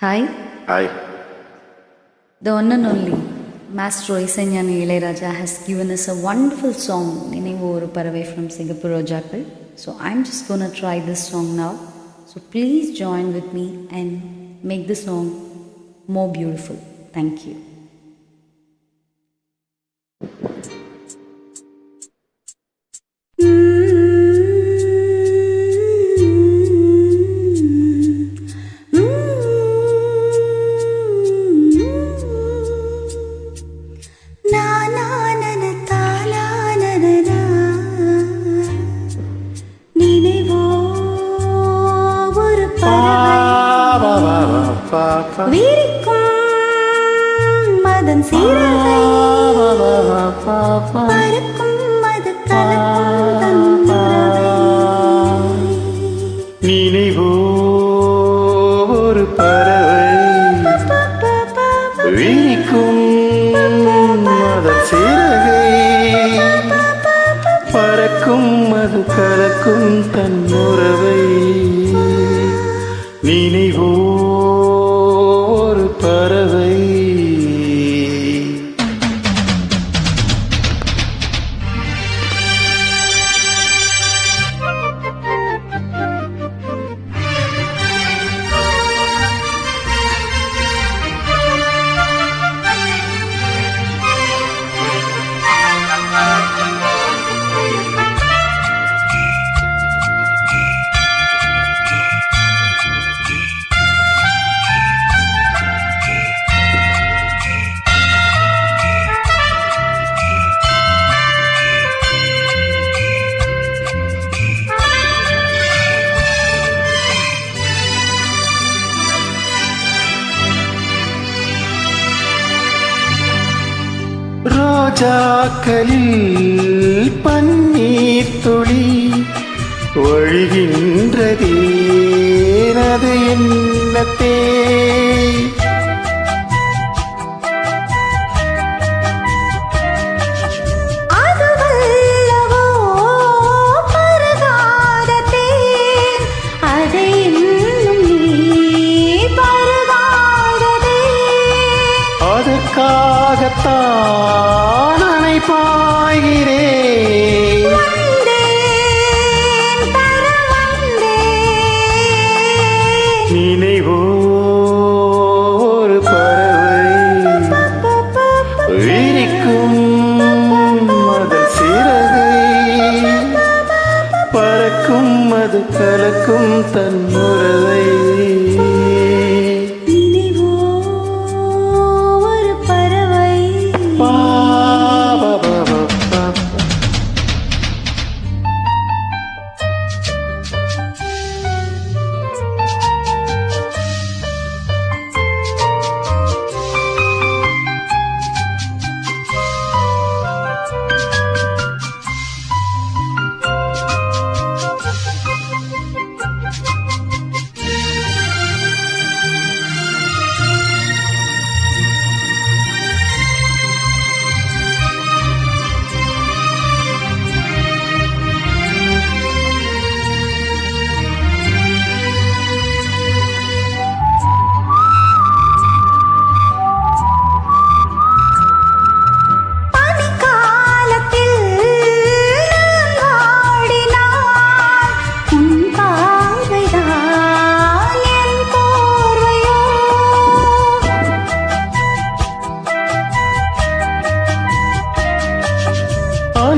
Hi, Hi. the one and only Master Isanyani Ilayaraja has given us a wonderful song, Ninevu Oru Paravai from Singapore Rojakal. So I'm just gonna try this song now. So please join with me and make the song more beautiful. Thank you. வீரிக்கும் Madan சீரகை. பறக்கும் தன்னுறவை. நினைவோ ஒரு பறவை. விரிக்கும் அதன் சிறகை பறக்கும் அது கலக்கும் தன் உறவை நினைவோ ரோஜாக்களில் பன்னீர் துளி ஒழுகின்றதே. பாய்கிறேன் வந்தேன், பறவை விரிக்கும் அதன் சிறகை. பறக்கும் அது கலக்கும்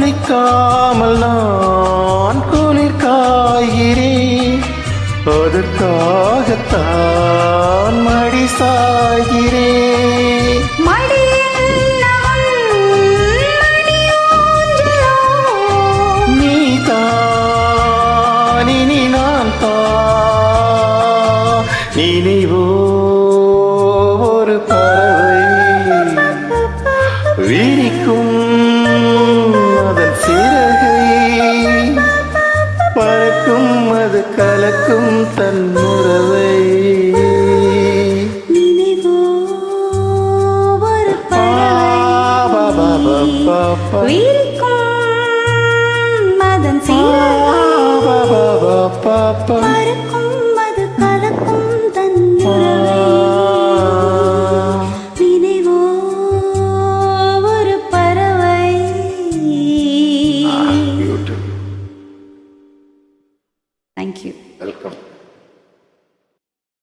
அணைக்காமல் நான் குளிர் காய்கிறேன். அதற்காகத்தான் மடி சாய்கிறேன். நீ தான் இனி நான் தான் நினைவோ ஒரு பறவை. விரிக்கும் கலக்கும் தன் உறவை மதன் சீரகை பா,